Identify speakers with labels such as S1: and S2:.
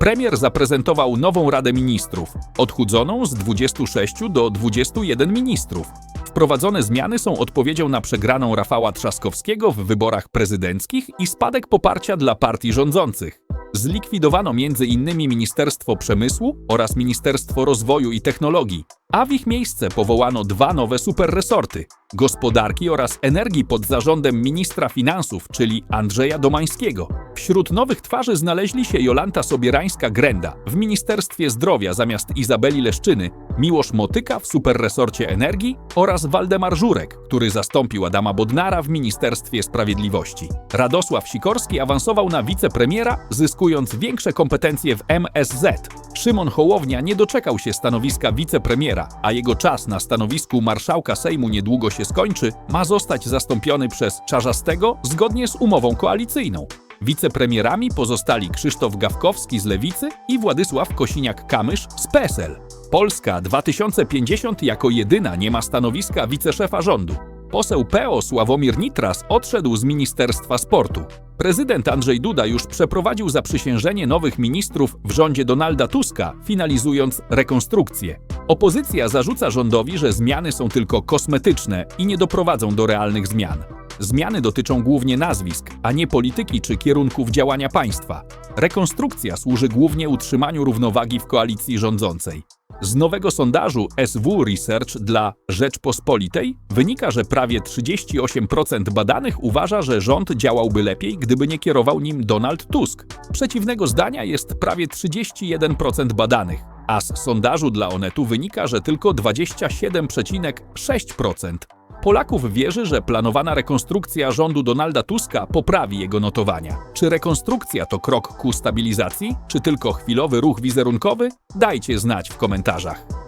S1: Premier zaprezentował nową Radę Ministrów, odchudzoną z 26 do 21 ministrów. Wprowadzone zmiany są odpowiedzią na przegraną Rafała Trzaskowskiego w wyborach prezydenckich i spadek poparcia dla partii rządzących. Zlikwidowano m.in. Ministerstwo Przemysłu oraz Ministerstwo Rozwoju i Technologii, a w ich miejsce powołano dwa nowe superresorty gospodarki oraz energii pod zarządem ministra finansów, czyli Andrzeja Domańskiego. Wśród nowych twarzy znaleźli się Jolanta Sobierańska-Grenda w Ministerstwie Zdrowia zamiast Izabeli Leszczyny, Miłosz Motyka w superresorcie energii oraz Waldemar Żurek, który zastąpił Adama Bodnara w Ministerstwie Sprawiedliwości. Radosław Sikorski awansował na wicepremiera, zyskując większe kompetencje w MSZ. Szymon Hołownia nie doczekał się stanowiska wicepremiera, a jego czas na stanowisku marszałka Sejmu niedługo się skończy, ma zostać zastąpiony przez Czarzastego zgodnie z umową koalicyjną. Wicepremierami pozostali Krzysztof Gawkowski z Lewicy i Władysław Kosiniak-Kamysz z PSL. Polska 2050 jako jedyna nie ma stanowiska wiceszefa rządu. Poseł PO Sławomir Nitras odszedł z Ministerstwa Sportu. Prezydent Andrzej Duda już przeprowadził zaprzysiężenie nowych ministrów w rządzie Donalda Tuska, finalizując rekonstrukcję. Opozycja zarzuca rządowi, że zmiany są tylko kosmetyczne i nie doprowadzą do realnych zmian. Zmiany dotyczą głównie nazwisk, a nie polityki czy kierunków działania państwa. Rekonstrukcja służy głównie utrzymaniu równowagi w koalicji rządzącej. Z nowego sondażu SW Research dla Rzeczpospolitej wynika, że prawie 38% badanych uważa, że rząd działałby lepiej, gdyby nie kierował nim Donald Tusk. Przeciwnego zdania jest prawie 31% badanych, a z sondażu dla Onetu wynika, że tylko 27,6% Polaków wierzy, że planowana rekonstrukcja rządu Donalda Tuska poprawi jego notowania. Czy rekonstrukcja to krok ku stabilizacji, czy tylko chwilowy ruch wizerunkowy? Dajcie znać w komentarzach.